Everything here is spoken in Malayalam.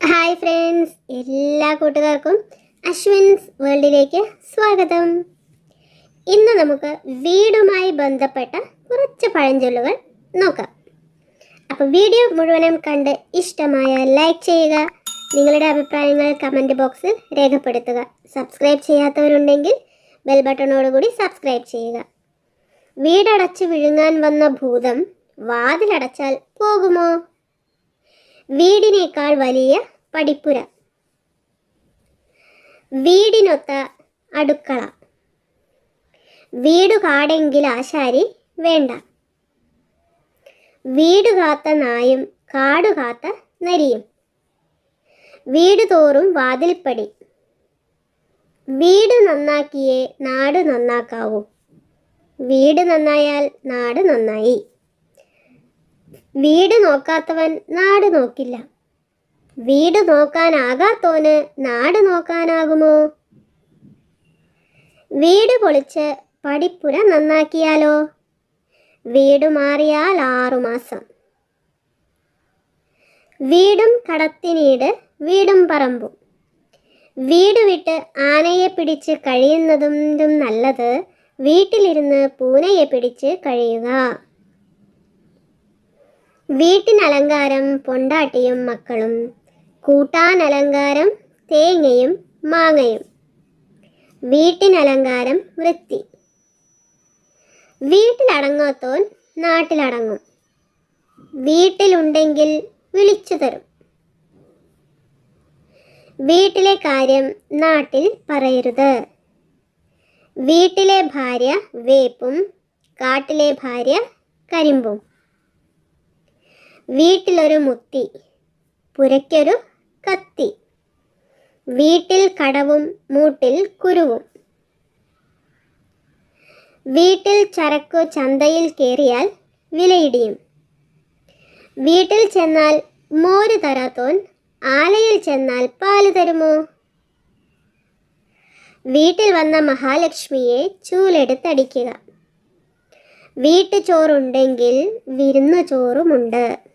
ഹായ് ഫ്രണ്ട്സ് എല്ലാ കൂട്ടുകാർക്കും അശ്വിൻസ് വേൾഡിലേക്ക് സ്വാഗതം. ഇന്ന് നമുക്ക് വീടുമായി ബന്ധപ്പെട്ട കുറച്ച് പഴഞ്ചൊല്ലുകൾ നോക്കാം. അപ്പോൾ വീഡിയോ മുഴുവനും കണ്ട് ഇഷ്ടമായ ലൈക്ക് ചെയ്യുക നിങ്ങളുടെ അഭിപ്രായങ്ങൾ കമന്റ് ബോക്സിൽ രേഖപ്പെടുത്തുക. സബ്സ്ക്രൈബ് ചെയ്യാത്തവരുണ്ടെങ്കിൽ ബെൽ ബട്ടണോടുകൂടി സബ്സ്ക്രൈബ് ചെയ്യുക. വീടടച്ച് വിഴുങ്ങാൻ വന്ന ഭൂതം വാതിലടച്ചാൽ പോകുമോ? വീടിനേക്കാൾ വലിയ പടിപ്പുര. വീടിനൊത്ത അടുക്കള. വീടു കാടെങ്കിൽ ആശാരി വേണ്ട. വീട് കാത്ത നായും കാടു കാത്ത നരിയും. വീട് തോറും വാതിൽപ്പടി. വീട് നന്നാക്കിയേ നാട് നന്നാക്കാവൂ. വീട് നന്നായാൽ നാട് നന്നായി. വീട് നോക്കാത്തവൻ നാട് നോക്കില്ല. വീട് നോക്കാനാകാത്തോന് നാട് നോക്കാനാകുമോ? വീട് പൊളിച്ച് പടിപ്പുര നന്നാക്കിയാലോ? വീട് മാറിയാൽ ആറുമാസം വീടും കടത്തിനീട് വീടും പറമ്പും. വീട് വിട്ട് ആനയെ പിടിച്ച് കഴിയുന്നതും നല്ലത് വീട്ടിലിരുന്ന് പൂനയെ പിടിച്ച് കഴിയുക. വീട്ടിനലങ്കാരം പൊണ്ടാട്ടിയും മക്കളും കൂട്ടാനലങ്കാരം തേങ്ങയും മാങ്ങയും. വീട്ടിനലങ്കാരം വൃത്തി. വീട്ടിലടങ്ങാത്തോൻ നാട്ടിലടങ്ങും. വീട്ടിലുണ്ടെങ്കിൽ വിളിച്ചു തരും. വീട്ടിലെ കാര്യം നാട്ടിൽ പറയരുത്. വീട്ടിലെ ഭാര്യ വേപ്പും കാട്ടിലെ ഭാര്യ കരിമ്പും. വീട്ടിലൊരു മുത്തി പുരയ്ക്കൊരു കത്തി വീട്ടിൽ കടവും മൂട്ടിൽ കുരുവും. വീട്ടിൽ ചരക്കു ചന്തയിൽ കയറിയാൽ വിലയിടിയും. വീട്ടിൽ ചെന്നാൽ മോര് തരാത്തോൻ ആലയിൽ ചെന്നാൽ പാൽ തരുമോ? വീട്ടിൽ വന്ന മഹാലക്ഷ്മിയെ ചൂലെടുത്തടിക്കുക. വീട്ടു ചോറുണ്ടെങ്കിൽ വിരുന്നു ചോറുമുണ്ട്